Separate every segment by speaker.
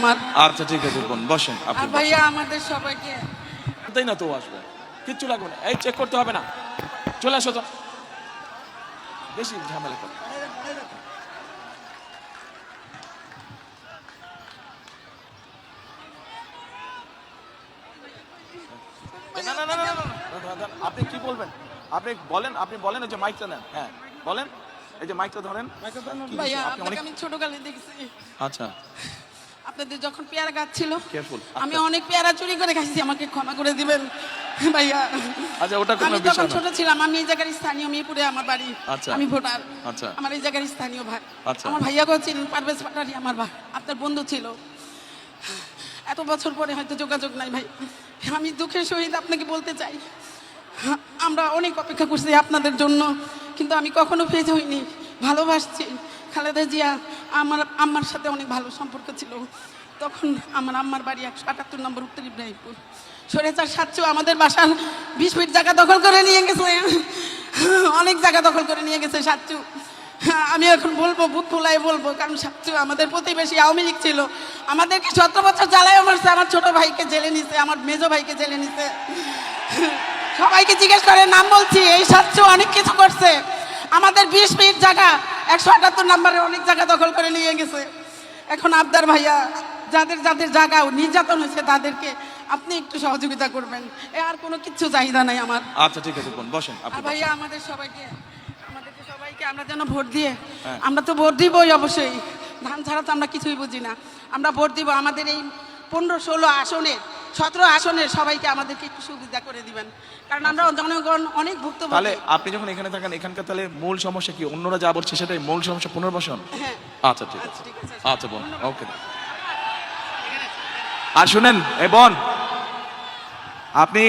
Speaker 1: আমার।
Speaker 2: আচ্ছা ঠিক আছে বোন বসেন আপনি
Speaker 1: ভাইয়া আমাদের সবাইকে।
Speaker 2: তাই না তো আসবে? কিচ্ছু লাগবে না। এই চেক করতে হবে না। চলে আসো তো। বেশি ঝামেলা করো। মানে আপনি কি বলবেন? আপনি বলেন আপনি বলেন ওই যে মাইকটা নেন। হ্যাঁ বলেন। এই যে মাইকটা ধরেন।
Speaker 1: ভাইয়া আপনাকে আমি ছোট
Speaker 2: আচ্ছা।
Speaker 1: আপনাদের যখন পেয়ারা গাছ ছিল আমি অনেক পেয়ারা চুরি করে খাইছি আমাকে ক্ষমা করে দিবেন ভাইয়া।
Speaker 2: আচ্ছা ওটা কোনো
Speaker 1: আমি
Speaker 2: বিষয় না।
Speaker 1: ছোট ছিলাম আমি এই জায়গার স্থানীয় মিরপুরে আমার বাড়ি।
Speaker 2: আচ্ছা।
Speaker 1: আমি ভোটার।
Speaker 2: আচ্ছা।
Speaker 1: আমার এই জায়গার স্থানীয় ভাই।
Speaker 2: আচ্ছা।
Speaker 1: আমার ভাইয়াকেও চিনেন পারভেজ পাটারি আমার ভাই আপনার বন্ধু ছিল। এত বছর পরে হয়তো যোগাযোগ নাই ভাই। আমি দুঃখের সহিত আপনাকে বলতে চাই আমরা অনেক অপেক্ষা করছি আপনাদের জন্য কিন্তু আমি কখনো ফেজ হইনি। ভালোবাসছি। খালেদা জিয়া আমার আম্মার সাথে অনেক ভালো সম্পর্ক ছিল। তখন আমার আম্মার বাড়ি একশো আটাত্তর নম্বর উত্তর ইব্রাহিমপুর সরেচার সাতশো আমাদের বাসার বিশ ফিট জায়গা দখল করে নিয়ে গেছে। অনেক জায়গা দখল করে নিয়ে গেছে সাতচু আমি এখন বলব, বুক খোলাই বলব, কারণ সাতচু আমাদের প্রতিবেশী আওয়ামী লীগ ছিল। আমাদেরকে সতেরো বছর জ্বালায় মারছে, আমার ছোট ভাইকে জেলে নিছে, আমার মেজো ভাইকে জেলে নিছে। সবাইকে জিজ্ঞেস করে, নাম বলছি, এই সাতশো অনেক কিছু করছে। আমাদের বিশ মিনিট জায়গা একশো আটাত্তর নাম্বারে অনেক জায়গা দখল করে নিয়ে গেছে। এখন আবদার ভাইয়া যাদের যাদের জায়গা নির্যাতন হয়েছে তাদেরকে আপনি একটু সহযোগিতা করবেন। এ আর কোনো কিচ্ছু চাহিদা নাই আমার।
Speaker 2: আচ্ছা ঠিক আছে বসেন
Speaker 1: ভাইয়া আমাদের সবাইকে আমাদেরকে সবাইকে আমরা যেন ভোট দিয়ে
Speaker 2: হ্যাঁ।
Speaker 1: আমরা তো ভোট দিবই অবশ্যই। ধান ছাড়া তো আমরা কিছুই বুঝি না। আমরা ভোট দিব আমাদের এই পনেরো ষোলো আসনের সতেরো আসনের সবাইকে আমাদেরকে একটু সুবিধা করে দিবেন। কারণ আমরা জনগণ অনেক ভুক্ত
Speaker 2: তাহলে আপনি যখন এখানে থাকেন এখানকার তাহলে মূল সমস্যা কি? অন্যরা যা বলছে সেটাই মূল সমস্যা পুনর্বাসন?
Speaker 1: হ্যাঁ।
Speaker 2: আচ্ছা ঠিক আছে।
Speaker 1: আচ্ছা, ঠিক আছে।
Speaker 2: আচ্ছা। বোন ওকে। আর শুনেন এ বোন আপনি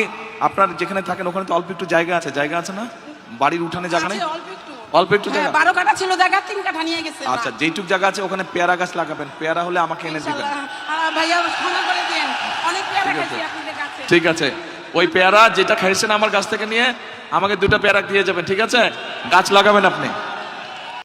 Speaker 2: আপনার যেখানে থাকেন ওখানে তো অল্প একটু জায়গা আছে। জায়গা আছে না? বাড়ির উঠানে জায়গা নেই?
Speaker 1: অল্প একটু। হ্যাঁ,
Speaker 2: জায়গা।
Speaker 1: বারো কাঠা ছিল জায়গা তিন কাঠা নিয়ে গেছে।
Speaker 2: আচ্ছা যেইটুক জায়গা আছে ওখানে পেয়ারা গাছ লাগাবেন। পেয়ারা হলে আমাকে এনে দিবেন।
Speaker 1: ভাইয়া
Speaker 2: ঠিক আছে। ওই পেয়ারা যেটা খাইছেন আমার গাছ থেকে নিয়ে আমাকে দুটো পেয়ারা দিয়ে যাবেন ঠিক আছে? গাছ লাগাবেন আপনি।